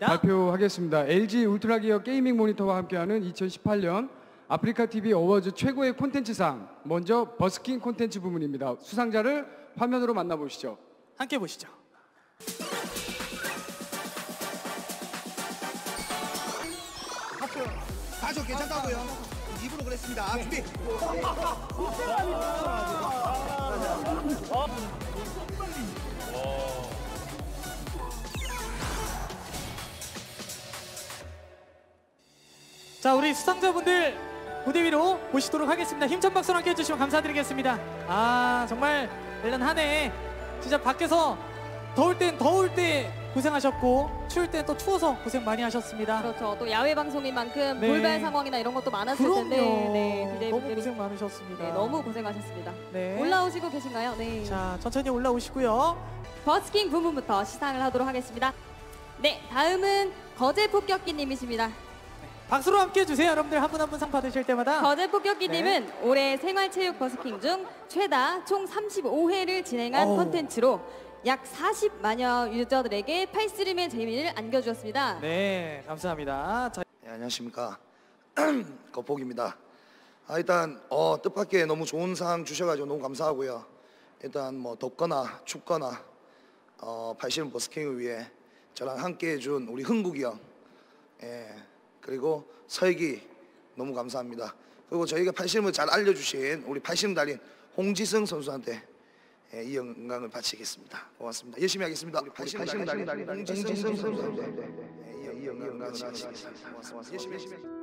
발표하겠습니다. LG 울트라 기어 게이밍 모니터와 함께하는 2018년 아프리카 TV 어워즈 최고의 콘텐츠상 먼저 버스킹 콘텐츠 부문입니다. 수상자를 화면으로 만나보시죠. 함께 보시죠. 다저 괜찮다고요. 입으로 그랬습니다. 준비. 자, 우리 수상자분들 무대 위로 모시도록 하겠습니다. 힘찬 박수로 함께 해주시면 감사드리겠습니다. 아, 정말 한해 진짜 밖에서 더울 땐 더울 때 고생하셨고 추울 땐 또 추워서 고생 많이 하셨습니다. 그렇죠. 또 야외 방송인 만큼 네. 돌발 상황이나 이런 것도 많았을 그럼요. 텐데, 네, DJ 너무 분들이 고생 많으셨습니다. 네, 너무 고생하셨습니다. 네. 올라오시고 계신가요? 네. 자, 천천히 올라오시고요. 버스킹 부문부터 시상을 하도록 하겠습니다. 네, 다음은 거제 폭격기님이십니다. 박수로 함께 해주세요. 여러분들 한 분 한 분 상 받으실 때마다. 거제 폭격기님은 네. 올해 생활체육 버스킹 중 최다 총 35회를 진행한 어우. 컨텐츠로 약 40만여 유저들에게 팔스림의 재미를 안겨주었습니다. 네, 감사합니다. 자, 네, 안녕하십니까. 거폭입니다. 아, 일단 어, 뜻밖의 너무 좋은 상 주셔가지고 너무 감사하고요. 일단 뭐 덥거나 춥거나 어, 발시름 버스킹을 위해 저랑 함께 해준 우리 흥국이 형, 예, 그리고 설기 너무 감사합니다. 그리고 저희가 팔씨름을 잘 알려주신 우리 팔씨름 달인 홍지승 선수한테 예, 이 영광을 바치겠습니다. 고맙습니다. 열심히 하겠습니다. 우리 팔씨름 달인 홍지승 선수한테 예, 이 영광을 바치겠습니다. 고맙습니다. 열심히 열심히.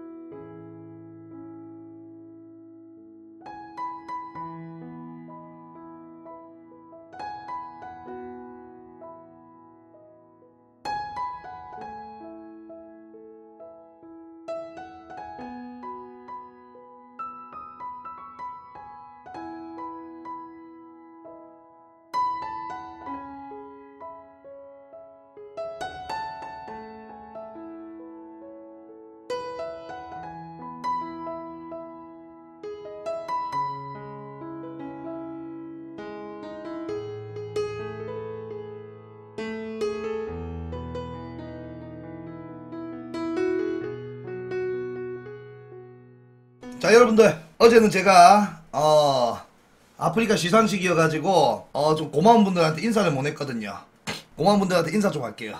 자 여러분들 어제는 제가 어 아프리카 시상식이어가지고 어 좀 고마운 분들한테 인사를 못 했거든요. 고마운 분들한테 인사 좀 할게요.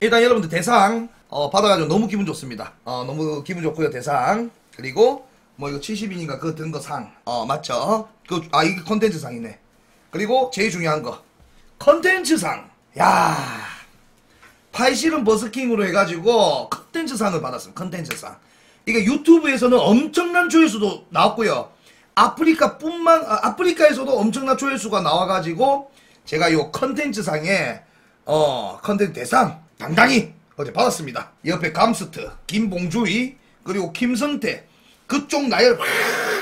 일단 여러분들 대상 어 받아가지고 너무 기분 좋습니다. 어 너무 기분 좋고요 대상. 그리고 뭐 이거 70인인가 그거 든 거 상. 어 맞죠? 그 아 이게 컨텐츠 상이네. 그리고 제일 중요한 거. 컨텐츠 상야 팔실은 버스킹으로 해가지고 컨텐츠 상을 받았습니다. 컨텐츠 상. 이게 유튜브에서는 엄청난 조회수도 나왔고요. 아프리카뿐만 아, 아프리카에서도 엄청난 조회수가 나와가지고 제가 요 컨텐츠 상에 어 컨텐츠 대상 당당히 어제 받았습니다. 옆에 감스트, 김봉주이 그리고 김성태 그쪽 나열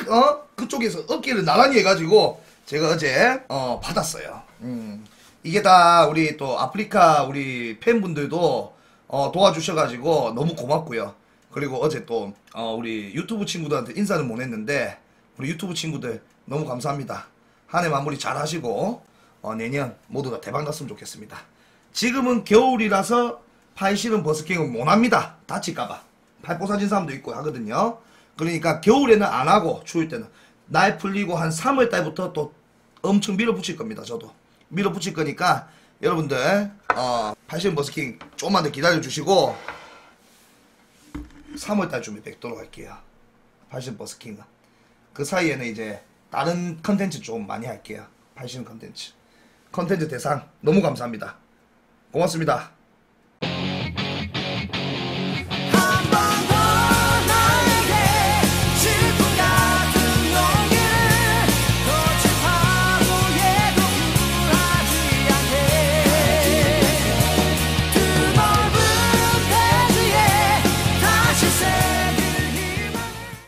어 그쪽에서 어깨를 나란히 해가지고 제가 어제 어 받았어요. 음. 이게 다 우리 또 아프리카 우리 팬분들도 어, 도와주셔가지고 너무 고맙고요. 그리고 어제 또 어, 우리 유튜브 친구들한테 인사는 못 했는데 우리 유튜브 친구들 너무 감사합니다. 한 해 마무리 잘 하시고 어, 내년 모두 다 대박 났으면 좋겠습니다. 지금은 겨울이라서 팔 실은 버스킹은 못 합니다. 다칠까봐. 팔 부서진 사람도 있고 하거든요. 그러니까 겨울에는 안 하고 추울 때는 날 풀리고 한 3월 달부터 또 엄청 밀어붙일 겁니다. 저도 밀어붙일 거니까 여러분들 어, 팔실 버스킹 조금만 더 기다려 주시고 3월 달쯤에 뵙도록 할게요. 팔실 버스킹은 그 사이에는 이제 다른 컨텐츠 좀 많이 할게요. 팔실 컨텐츠 컨텐츠 대상 너무 감사합니다. 고맙습니다.